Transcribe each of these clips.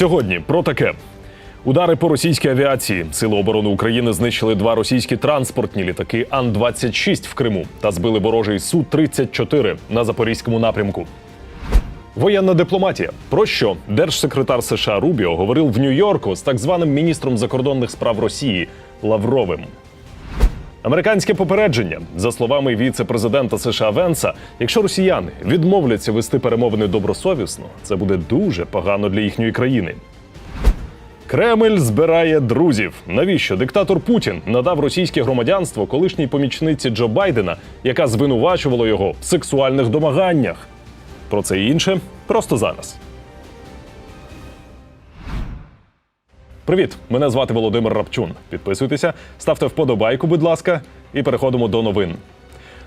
Сьогодні про таке. Удари по російській авіації. Сили оборони України знищили два російські транспортні літаки Ан-26 в Криму та збили ворожий Су-34 на запорізькому напрямку. Воєнна дипломатія. Про що держсекретар США Рубіо говорив в Нью-Йорку з так званим міністром закордонних справ Росії Лавровим. Американське попередження за словами віце-президента США Венса, якщо росіяни відмовляться вести перемовини добросовісно, це буде дуже погано для їхньої країни. Кремль збирає друзів. Навіщо диктатор Путін надав російське громадянство колишній помічниці Джо Байдена, яка звинувачувала його в сексуальних домаганнях? Про це і інше просто зараз. Привіт! Мене звати Володимир Рапчун. Підписуйтеся, ставте вподобайку, будь ласка, і переходимо до новин.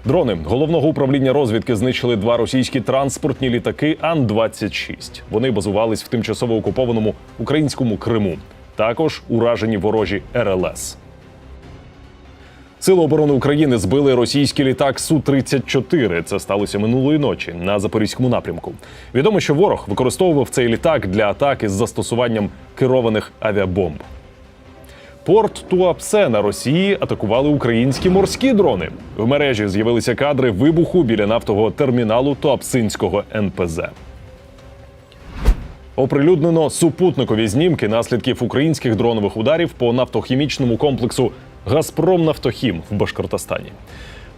Дрони головного управління розвідки знищили два російські транспортні літаки Ан-26. Вони базувались в тимчасово окупованому українському Криму. Також уражені ворожі РЛС. Сили оборони України збили російський літак Су-34. Це сталося минулої ночі на запорізькому напрямку. Відомо, що ворог використовував цей літак для атаки з застосуванням керованих авіабомб. Порт Туапсе на Росії атакували українські морські дрони. В мережі з'явилися кадри вибуху біля нафтового терміналу Туапсинського НПЗ. Оприлюднено супутникові знімки наслідків українських дронових ударів по нафтохімічному комплексу Газпром Нафтохім в Башкортостані.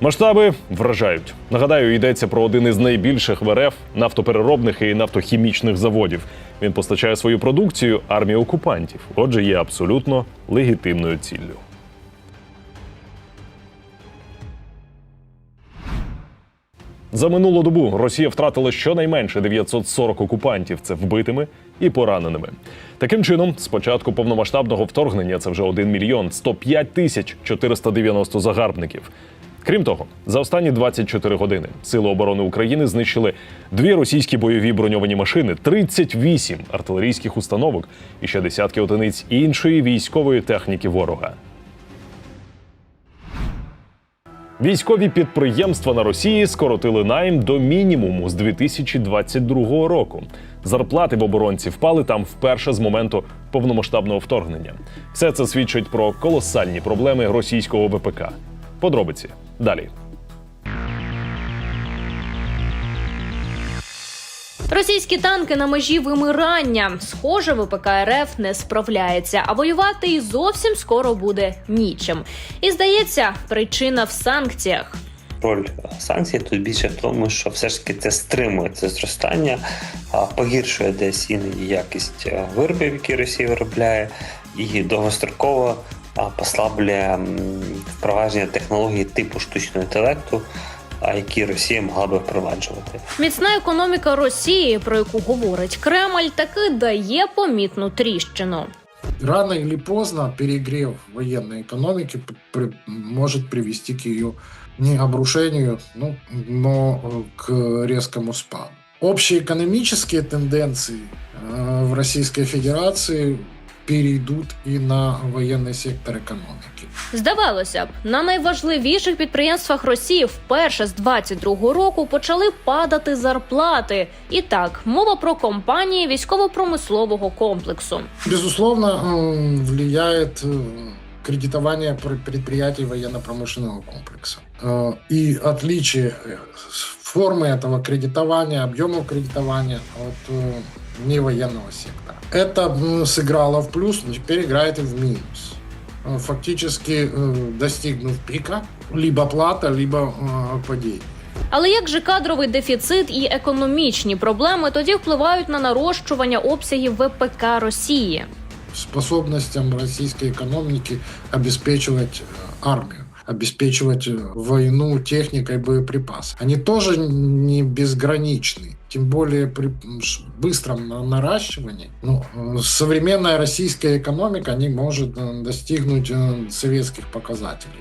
Масштаби вражають. Нагадаю, йдеться про один із найбільших в РФ нафтопереробних і нафтохімічних заводів. Він постачає свою продукцію армії окупантів, отже, є абсолютно легітимною ціллю. За минулу добу Росія втратила щонайменше 940 окупантів. Це вбитими і пораненими. Таким чином, з початку повномасштабного вторгнення це вже 1 мільйон 105 тисяч 490 загарбників. Крім того, за останні 24 години Сили оборони України знищили дві російські бойові броньовані машини, 38 артилерійських установок і ще десятки одиниць іншої військової техніки ворога. Військові підприємства на Росії скоротили найм до мінімуму з 2022 року. Зарплати в оборонці впали там вперше з моменту повномасштабного вторгнення. Все це свідчить про колосальні проблеми російського ВПК. Подробиці далі. Російські танки на межі вимирання. Схоже, ВПК РФ не справляється, а воювати і зовсім скоро буде нічим. І здається, причина в санкціях. Роль санкцій тут більше в тому, що все ж таки це стримує це зростання, погіршує десь іноді якість е, виробів, які Росія виробляє, і довгостроково послаблює впровадження технологій типу штучного інтелекту, які Росія могла би впроваджувати. Міцна економіка Росії, про яку говорить Кремль, таки дає помітну тріщину. Рано или поздно перегрев военной экономики при- может привести к ее не обрушению, ну, но э, к резкому спаду. Общие экономические тенденции э, в Российской Федерации перейдут и на военный сектор экономики. Здавалося б, на найважливіших підприємствах Росії вперше з 22-го року почали падати зарплати. І так, мова про компанії військово-промислового комплексу. Безусловно, м, влияет э, кредитование пр- предприятий военно-промышленного комплекса. Э, И отличие э, с- формы этого кредитования, объемов кредитования от э, невоенного сектора. Это м, сыграло в плюс, но теперь играет и в минус. Э, Фактически э, достигнув пика, либо плата, либо э, падение. Але як же кадровий дефіцит і економічні проблеми тоді впливають на нарощування обсягів ВПК Росії? способностям российской экономики обеспечивать э, армию, обеспечивать э, войну техникой, боеприпасами. Они тоже не безграничны. Тем более при м, ш- быстром на- наращивании. Ну, э, современная российская экономика не может э, достигнуть э, советских показателей.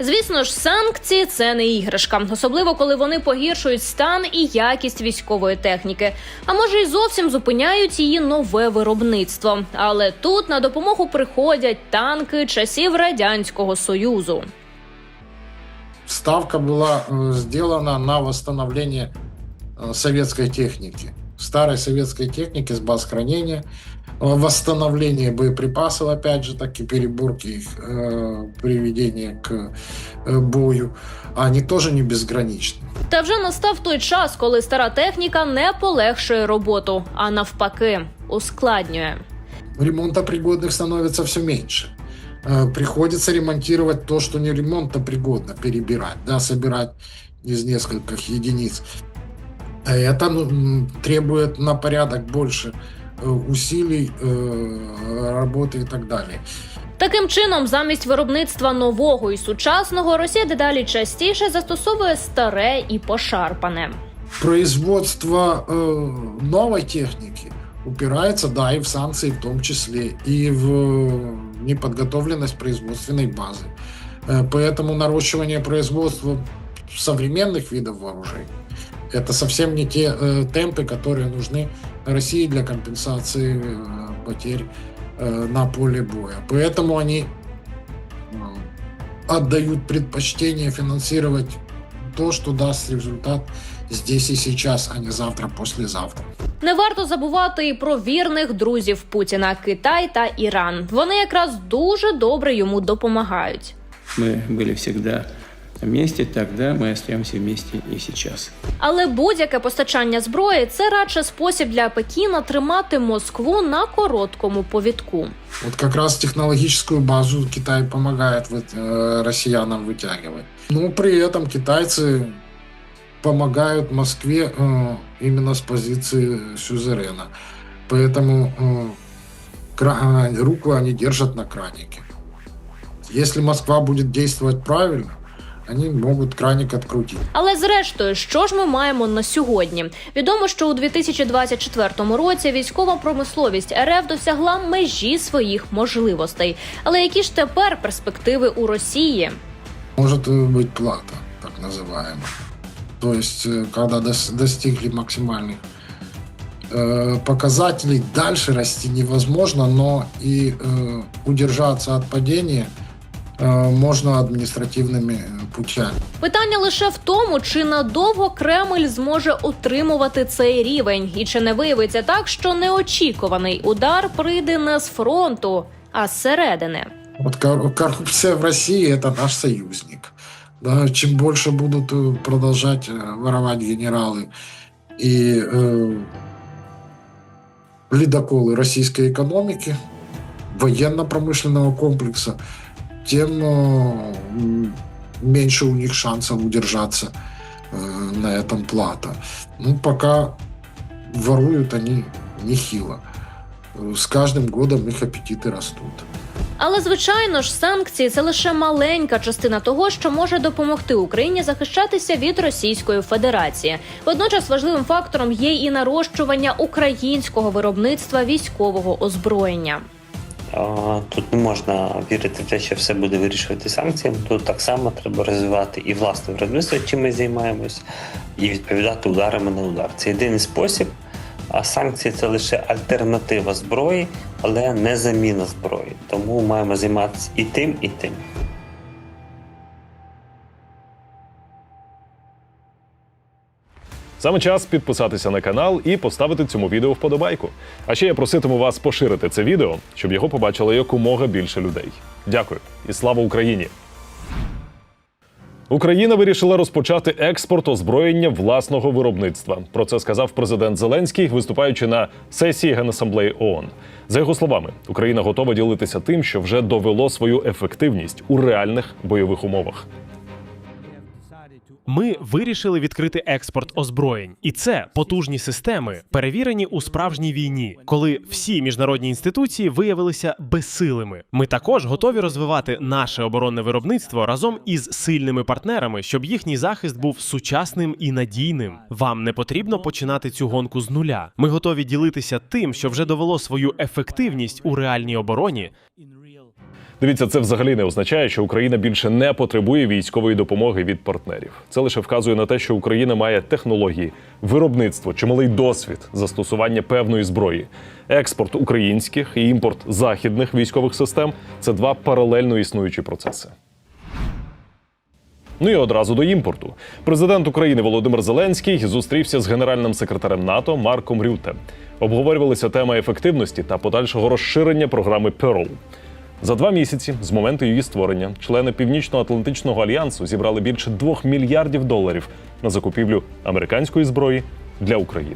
Звісно ж, санкції це не іграшка, особливо коли вони погіршують стан і якість військової техніки. А може, й зовсім зупиняють її нове виробництво. Але тут на допомогу приходять танки часів радянського союзу. Ставка была э, сделана на восстановление э, советской техники, старой советской техники с баз хранения, восстановление боеприпасов, опять же, так и переборки их э, приведения к э, бою, они тоже не безграничны. Та вже настав той час, коли стара техніка не полегшує роботу, а навпаки, ускладнює. ремонтопригодных становится все меньше. Э, Приходится ремонтировать то, что не ремонтопригодно, перебирать, да, собирать из нескольких единиц. Э, Это ну, м, требует на порядок больше э, усилий, э, работы и так далее. Таким чином, замість виробництва нового і сучасного, Росія дедалі частіше застосовує старе і пошарпане. Производство э, новой техники упирается, да, и в санкции в том числе, и в э, неподготовленность производственной базы. Э, Поэтому наращивание производства современных видов вооружений это совсем не те э, темпы, которые нужны России для компенсации э, потерь э, на поле боя. Поэтому они э, отдают предпочтение финансировать то, что даст результат здесь и сейчас, а не завтра, послезавтра. Не варто забувати і про вірних друзів Путіна Китай та Іран. Вони якраз дуже добре йому допомагають. Мы были всегда вместе, тогда мы остаемся вместе и сейчас. Але будь-яке постачання зброї це радше спосіб для Пекіна тримати Москву на короткому повідку. Вот как раз технологическую базу Китай помогает вот, э, россиянам вытягивать. Но при этом китайцы помогают Москве э, именно с позиции сюзерена. Поэтому э, кра- э, руку они держат на кранике. Если Москва будет действовать правильно, они могут краник открутить. Але зрештою, що ж ми маємо на сьогодні? Відомо, що у 2024 році військова промисловість РФ досягла межі своїх можливостей. Але які ж тепер перспективи у Росії? Может э, быть плата, так называемая. То есть, э, когда дос- достигли максимальных э, показателей, дальше расти невозможно, но и э, удержаться от падения э, можно административными э, путями. Питання лише в тому, чи надовго Кремль зможе утримувати цей рівень, і чи не виявиться так, що неочікуваний удар прийде не з фронту, а зсередини. Вот кор- коррупция в России это наш союзник. Да, чем больше будут э, продолжать э, воровать генералы и э, ледоколы российской экономики, военно-промышленного комплекса, тем э, м, меньше у них шансов удержаться э, на этом плато. Ну, пока воруют они нехило. Э, С каждым годом их аппетиты растут. Але звичайно ж, санкції це лише маленька частина того, що може допомогти Україні захищатися від Російської Федерації. Водночас важливим фактором є і нарощування українського виробництва військового озброєння. Тут не можна вірити в те, що все буде вирішувати санкціями. Тут так само треба розвивати і власне виробництво, чим ми займаємось, і відповідати ударами на удар. Це єдиний спосіб. А санкції це лише альтернатива зброї, але не заміна зброї. Тому маємо займатися і тим, і тим. Саме час підписатися на канал і поставити цьому відео вподобайку. А ще я проситиму вас поширити це відео, щоб його побачило якомога більше людей. Дякую і слава Україні! Україна вирішила розпочати експорт озброєння власного виробництва. Про це сказав президент Зеленський, виступаючи на сесії Генасамблеї ООН. За його словами, Україна готова ділитися тим, що вже довело свою ефективність у реальних бойових умовах. Ми вирішили відкрити експорт озброєнь, і це потужні системи, перевірені у справжній війні, коли всі міжнародні інституції виявилися безсилими. Ми також готові розвивати наше оборонне виробництво разом із сильними партнерами, щоб їхній захист був сучасним і надійним. Вам не потрібно починати цю гонку з нуля. Ми готові ділитися тим, що вже довело свою ефективність у реальній обороні, Дивіться, це взагалі не означає, що Україна більше не потребує військової допомоги від партнерів. Це лише вказує на те, що Україна має технології, виробництво, чималий досвід застосування певної зброї. Експорт українських і імпорт західних військових систем це два паралельно існуючі процеси. Ну і одразу до імпорту. Президент України Володимир Зеленський зустрівся з генеральним секретарем НАТО Марком Рюте. Обговорювалися теми ефективності та подальшого розширення програми Pearl. За два місяці з моменту її створення члени Північно-Атлантичного альянсу зібрали більше двох мільярдів доларів на закупівлю американської зброї для України.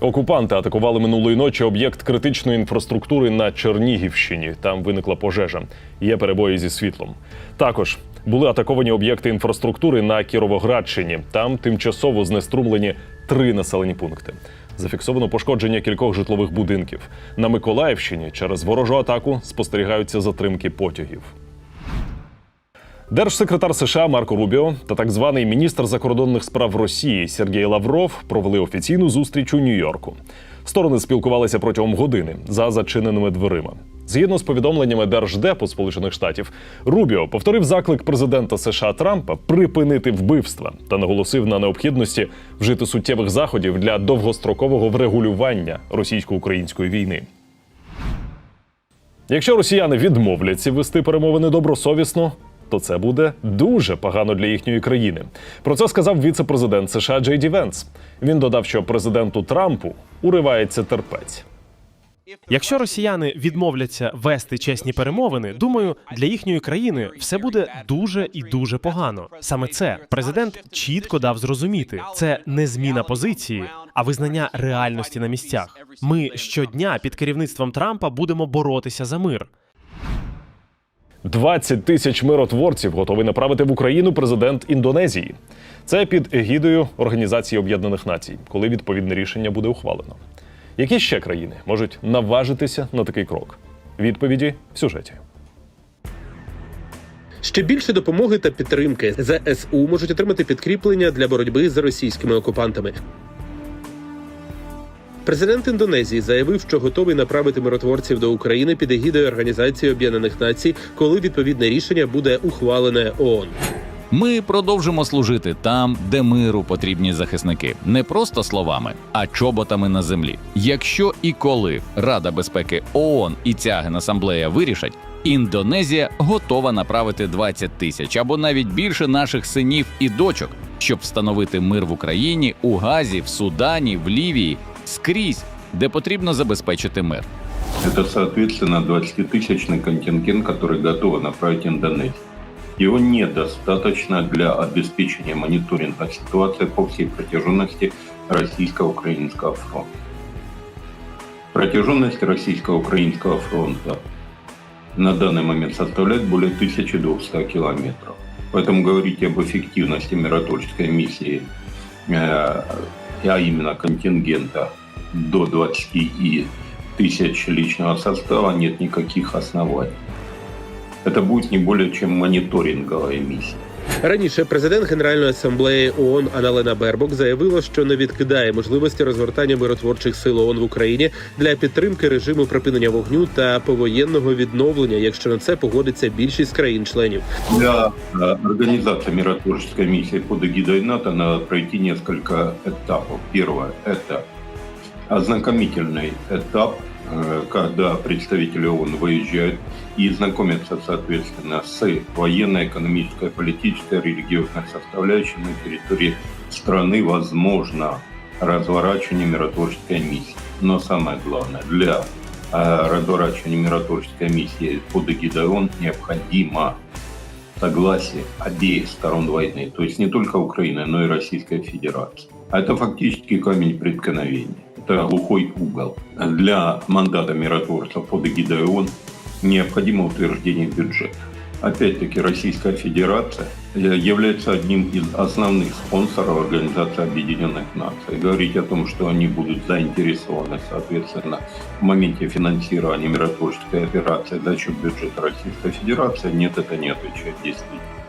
Окупанти атакували минулої ночі об'єкт критичної інфраструктури на Чернігівщині. Там виникла пожежа. Є перебої зі світлом. Також були атаковані об'єкти інфраструктури на Кіровоградщині. Там тимчасово знеструмлені три населені пункти. Зафіксовано пошкодження кількох житлових будинків. На Миколаївщині через ворожу атаку спостерігаються затримки потягів. Держсекретар США Марко Рубіо та так званий міністр закордонних справ Росії Сергій Лавров провели офіційну зустріч у Нью-Йорку. Сторони спілкувалися протягом години за зачиненими дверима. Згідно з повідомленнями Держдепу Сполучених Штатів, Рубіо повторив заклик президента США Трампа припинити вбивства та наголосив на необхідності вжити суттєвих заходів для довгострокового врегулювання російсько-української війни. Якщо росіяни відмовляться вести перемовини добросовісно, то це буде дуже погано для їхньої країни. Про це сказав віце-президент США Джей Ді Венс. Він додав, що президенту Трампу уривається терпець. Якщо росіяни відмовляться вести чесні перемовини, думаю, для їхньої країни все буде дуже і дуже погано. Саме це президент чітко дав зрозуміти. Це не зміна позиції, а визнання реальності на місцях. Ми щодня під керівництвом Трампа будемо боротися за мир. 20 тисяч миротворців готовий направити в Україну президент Індонезії. Це під егідою Організації Об'єднаних Націй, коли відповідне рішення буде ухвалено. Які ще країни можуть наважитися на такий крок? Відповіді в сюжеті. Ще більше допомоги та підтримки ЗСУ можуть отримати підкріплення для боротьби з російськими окупантами. Президент Індонезії заявив, що готовий направити миротворців до України під егідою Організації Об'єднаних Націй, коли відповідне рішення буде ухвалене ООН. Ми продовжимо служити там, де миру потрібні захисники, не просто словами, а чоботами на землі. Якщо і коли Рада безпеки ООН і ця генасамблея вирішать, Індонезія готова направити 20 тисяч або навіть більше наших синів і дочок, щоб встановити мир в Україні, у Газі, в Судані, в Лівії, скрізь, де потрібно забезпечити мир. Это, соответственно, 20-тысячный контингент, который готовы направить Индонезия. Его недостаточно для обеспечения мониторинга ситуации по всей протяженности российско-украинского фронта. Протяженность российско-украинского фронта на данный момент составляет более 1200 километров. Поэтому говорить об эффективности миротворческой миссии, э, а именно контингента до 20 и тысяч личного состава нет никаких оснований. Это будет не более чем мониторинговая миссия. Раніше президент Генеральної асамблеї ООН Аналена Бербок заявила, що не відкидає можливості розгортання миротворчих сил ООН в Україні для підтримки режиму припинення вогню та повоєнного відновлення, якщо на це погодиться більшість країн-членів. Для э, организации миротворческой миссии под эгидой НАТО надо пройти несколько этапов. Первое – это ознакомительный этап, э, Когда представители ООН выезжают и знакомятся, соответственно, с военной, экономической, политической, религиозной составляющей на территории страны, возможно, разворачивание миротворческой миссии. Но самое главное, для э, разворачивания миротворческой миссии под эгидой ООН необходимо согласие обеих сторон войны, то есть не только Украины, но и Российской Федерации. А это фактически камень преткновения. Это глухой угол. Для мандата миротворцев под эгидой ООН необходимо утверждение бюджета. Опять-таки Российская Федерация э, является одним из основных спонсоров Организации Объединенных Наций. Говорить о том, что они будут заинтересованы, соответственно, в моменте финансирования миротворческой операции за счет бюджета Российской Федерации, нет, это не отвечает действительно.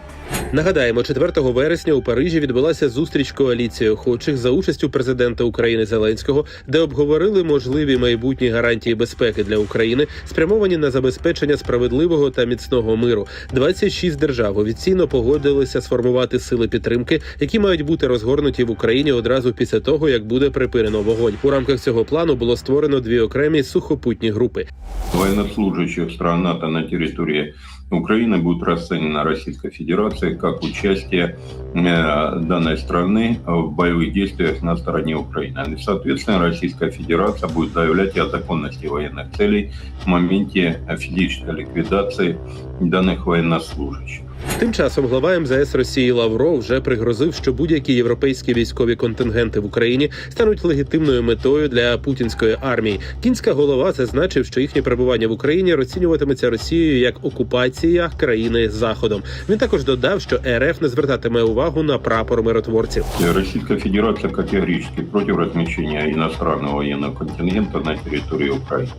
Нагадаємо, 4 вересня у Парижі відбулася зустріч коаліції охочих за участю президента України Зеленського, де обговорили можливі майбутні гарантії безпеки для України, спрямовані на забезпечення справедливого та міцного миру. 26 держав офіційно погодилися сформувати сили підтримки, які мають бути розгорнуті в Україні одразу після того, як буде припинено вогонь. У рамках цього плану було створено дві окремі сухопутні групи. Военнослужащих стран НАТО на территории Украина будет расценена Российской Федерацией как участие э, данной страны в боевых действиях на стороне Украины. И, соответственно, Российская Федерация будет заявлять о законности военных целей в моменте физической ликвидации данных военнослужащих. Тим часом глава МЗС Росії Лавров вже пригрозив, що будь-які європейські військові контингенти в Україні стануть легітимною метою для путінської армії. Кінська голова зазначив, що їхнє перебування в Україні розцінюватиметься Росією як окупація країни заходом. Він також додав, що РФ не звертатиме увагу на прапор миротворців. Российская Федерация категорически против размещения иностранного военного контингента на территории Украины.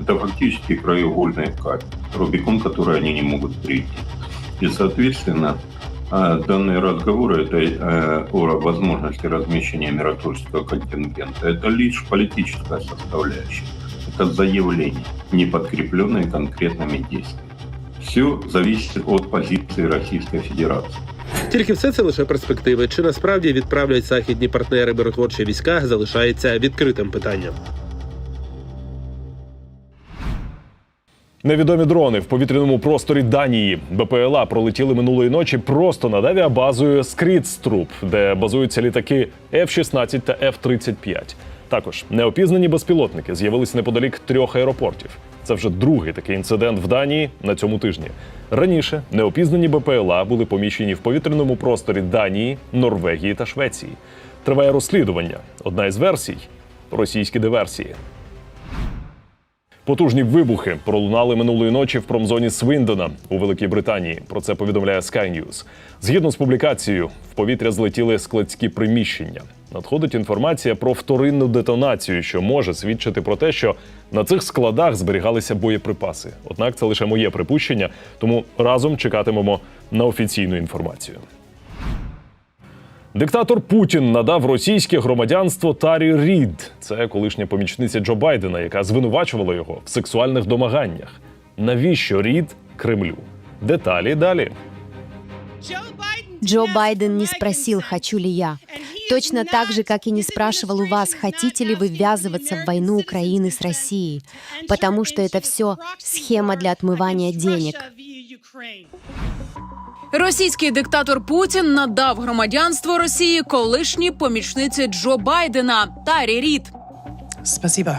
Это фактически краеугольный камень, Рубикон, который они не могут прийти. И, соответственно, а, данные разговоры это, э, о возможности размещения миротворческого контингента это лишь политическая составляющая. Это заявление, не подкрепленное конкретными действиями. Все зависит от позиции Российской Федерации. Тільки все це лише перспективи. Чи насправді відправлять західні партнери миротворчі війська, залишається відкритим питанням. Невідомі дрони в повітряному просторі Данії БПЛА пролетіли минулої ночі просто над авіабазою Скрідструп, де базуються літаки F-16 та F-35. Також неопізнані безпілотники з'явилися неподалік трьох аеропортів. Це вже другий такий інцидент в Данії на цьому тижні. Раніше неопізнані БПЛА були поміщені в повітряному просторі Данії, Норвегії та Швеції. Триває розслідування. Одна із версій російські диверсії. Потужні вибухи пролунали минулої ночі в промзоні Свиндона у Великій Британії. Про це повідомляє Sky News. Згідно з публікацією, в повітря злетіли складські приміщення. Надходить інформація про вторинну детонацію, що може свідчити про те, що на цих складах зберігалися боєприпаси. Однак це лише моє припущення, тому разом чекатимемо на офіційну інформацію. Диктатор Путін надав російське громадянство Тарі Рід. Це колишня помічниця Джо Байдена, яка звинувачувала його в сексуальних домаганнях. Навіщо Рід Кремлю? Деталі далі. Джо Байден не спросил, хочу ли я. Точно так же, как и не спрашивал у вас, хотите ли вы ввязываться в войну Украины с Россией, потому что это все схема для отмывания денег. Російський диктатор Путін надав громадянство Росії колишній помічниці Джо Байдена Тарі Рід. Спасибо.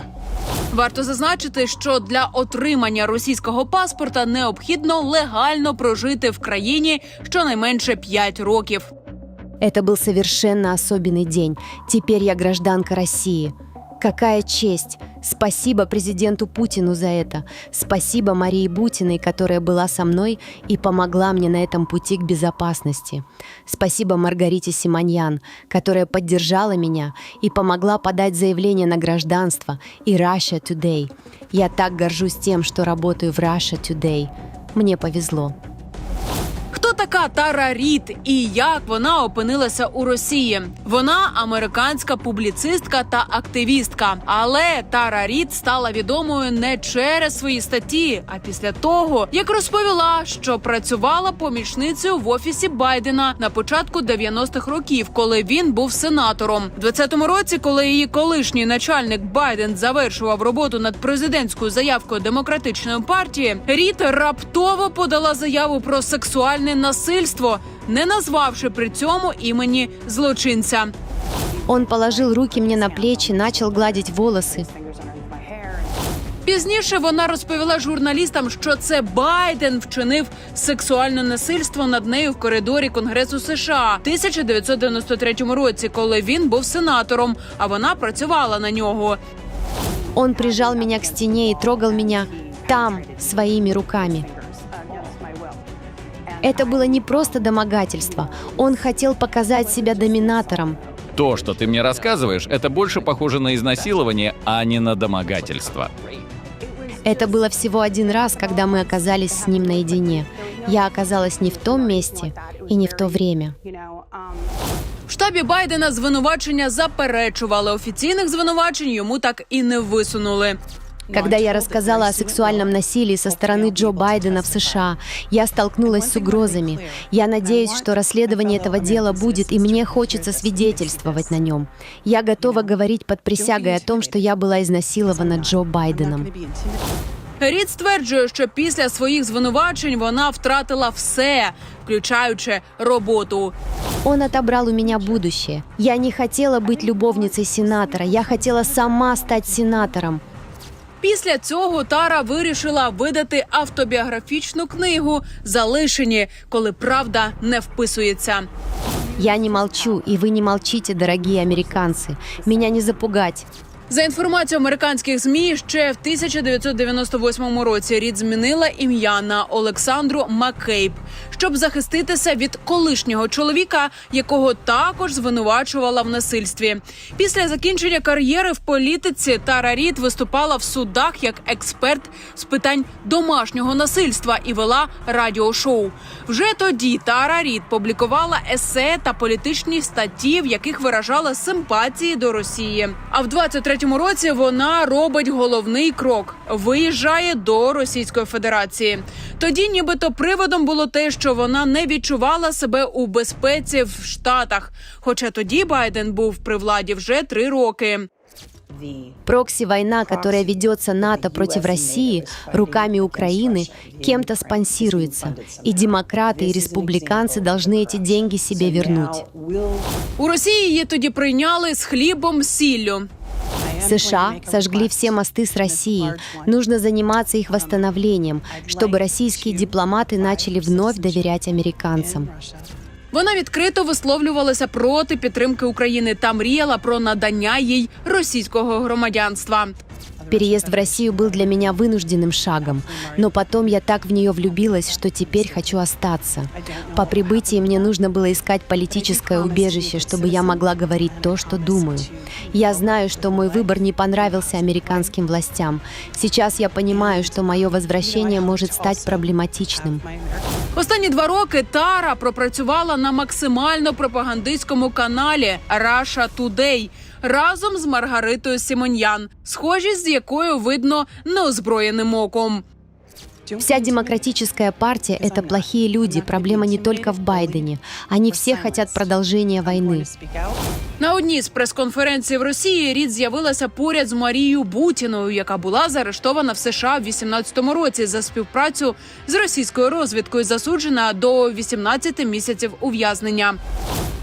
Варто зазначити, що для отримання російського паспорта необхідно легально прожити в країні щонайменше 5 років. Это был совершенно особенный день. Теперь я гражданка России. Какая честь! Спасибо президенту Путину за это. Спасибо Марии Бутиной, которая была со мной и помогла мне на этом пути к безопасности. Спасибо Маргарите Симоньян, которая поддержала меня и помогла подать заявление на гражданство и Russia Today. Я так горжусь тем, что работаю в Russia Today. Мне повезло. Хто така Тара Рід і як вона опинилася у Росії? Вона американська публіцистка та активістка. Але Тара Рід стала відомою не через свої статті, а після того, як розповіла, що працювала помічницею в офісі Байдена на початку 90-х років, коли він був сенатором. У 20-му році, коли її колишній начальник Байден завершував роботу над президентською заявкою демократичної партії, Рід раптово подала заяву про сексуальне насильство, не назвавши при цьому імені злочинця. Он положил руки мне на плечи, начал гладить волосы. Пізніше вона розповіла журналістам, що це Байден вчинив сексуальне насильство над нею в коридорі Конгресу США в 1993 році, коли він був сенатором, а вона працювала на нього. Он прижал меня к стене и трогал меня там своими руками. Это было не просто домогательство. Он хотел показать себя доминатором. То, что ты мне рассказываешь, это больше похоже на изнасилование, а не на домогательство. Это было всего один раз, когда мы оказались с ним наедине. Я оказалась не в том месте и не в то время. В штабі Байдена звинувачення заперечували. Офіційних звинувачень йому так і не висунули. Когда я рассказала о сексуальном насилии со стороны Джо Байдена в США, я столкнулась с угрозами. Я надеюсь, что расследование этого дела будет, и мне хочется свидетельствовать на нем. Я готова говорить под присягой о том, что я была изнасилована Джо Байденом. Рід стверджує, що після своїх звинувачень вона втратила все, включаючи роботу. Он отобрал у меня будущее. Я не хотела быть любовницей сенатора. Я хотела сама стать сенатором. Після цього Тара вирішила видати автобіографічну книгу Залишені, коли правда не вписується. Я не молчу, и вы не молчите, дорогие американцы. Меня не запугать. За інформацією американських змі, ще в 1998 році Рід змінила ім'я на Олександру Маккейб, щоб захиститися від колишнього чоловіка, якого також звинувачувала в насильстві. Після закінчення кар'єри в політиці Тара Рід виступала в судах як експерт з питань домашнього насильства і вела радіошоу. Вже тоді Тара Рід публікувала есе та політичні статті, в яких виражала симпатії до Росії. А в 23-му році вона робить головний крок: виїжджає до Російської Федерації. Тоді, нібито, приводом було те, що вона не відчувала себе у безпеці в Штатах. Хоча тоді Байден був при владі вже три роки. Прокси-война, которая ведется НАТО против России руками Украины, кем-то спонсируется. И демократы, и республиканцы должны эти деньги себе вернуть. У Росії її тоді прийняли з хлібом з сіллю. США сожгли все мосты с Россией. Нужно заниматься их восстановлением, чтобы российские дипломаты начали вновь доверять американцам. Вона відкрито висловлювалася проти підтримки України та мріяла про надання їй російського громадянства. Переезд в Россию был для меня вынужденным шагом, но потом я так в нее влюбилась, что теперь хочу остаться. По прибытии мне нужно было искать политическое убежище, чтобы я могла говорить то, что думаю. Я знаю, что мой выбор не понравился американским властям. Сейчас я понимаю, что мое возвращение может стать проблематичным. Останні два роки Тара пропрацювала на максимально пропагандистському каналі Russia Today разом з Маргаритою Сімоньян, схожість з якою видно неозброєним оком. Вся демократическая партия — это плохие люди. Проблема не только в Байдене. Они все хотят продолжения войны. На одній з прес-конференцій в Росії Рід з'явилася поряд з Марією Бутіною, яка була заарештована в США в 18-му році за співпрацю з російською розвідкою, засуджена до 18 місяців ув'язнення.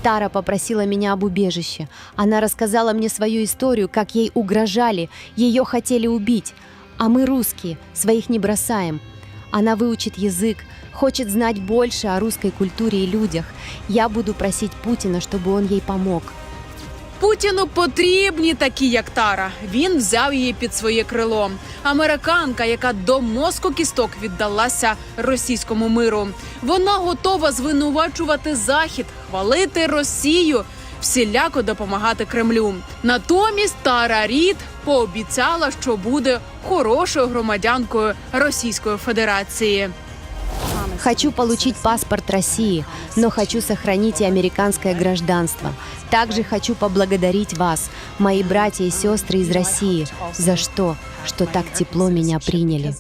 Тара попросила меня об убежище. Она рассказала мне свою историю, как ей угрожали, ее хотели убить. А мы русские, своих не бросаем. Она выучит язык, хочет знать больше о русской культуре и людях. Я буду просить Путина, чтобы он ей помог. Путіну потрібні такі, як Тара. Він взяв її під своє крило. Американка, яка до мозку кісток віддалася російському миру. Вона готова звинувачувати Захід, хвалити Росію, всіляко допомагати Кремлю. Натомість Тара Рід пообіцяла, що буде хорошою громадянкою Російської Федерації. Хочу получить паспорт России, но хочу сохранить и американское гражданство. Также хочу поблагодарить вас, мои братья и сестры из России, за что, что так тепло меня приняли.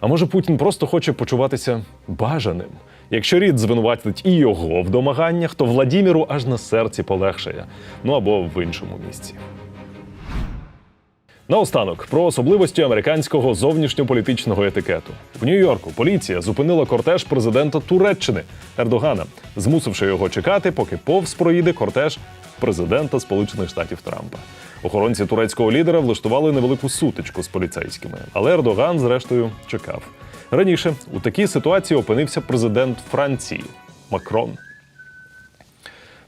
А може Путін просто хоче почуватися бажаним? Якщо рід звинуватить і його в домаганнях, то Владіміру аж на серці полегшає. Ну або в іншому місці. Наостанок про особливості американського зовнішньополітичного етикету в Нью-Йорку поліція зупинила кортеж президента Туреччини Ердогана, змусивши його чекати, поки повз проїде кортеж президента Сполучених Штатів Трампа. Охоронці турецького лідера влаштували невелику сутичку з поліцейськими, але Ердоган, зрештою, чекав. Раніше у такій ситуації опинився президент Франції Макрон.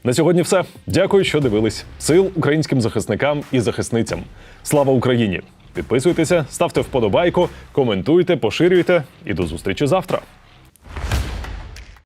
На сьогодні все. Дякую, що дивились. Сил українським захисникам і захисницям. Слава Україні! Підписуйтеся, ставте вподобайку, коментуйте, поширюйте і до зустрічі завтра.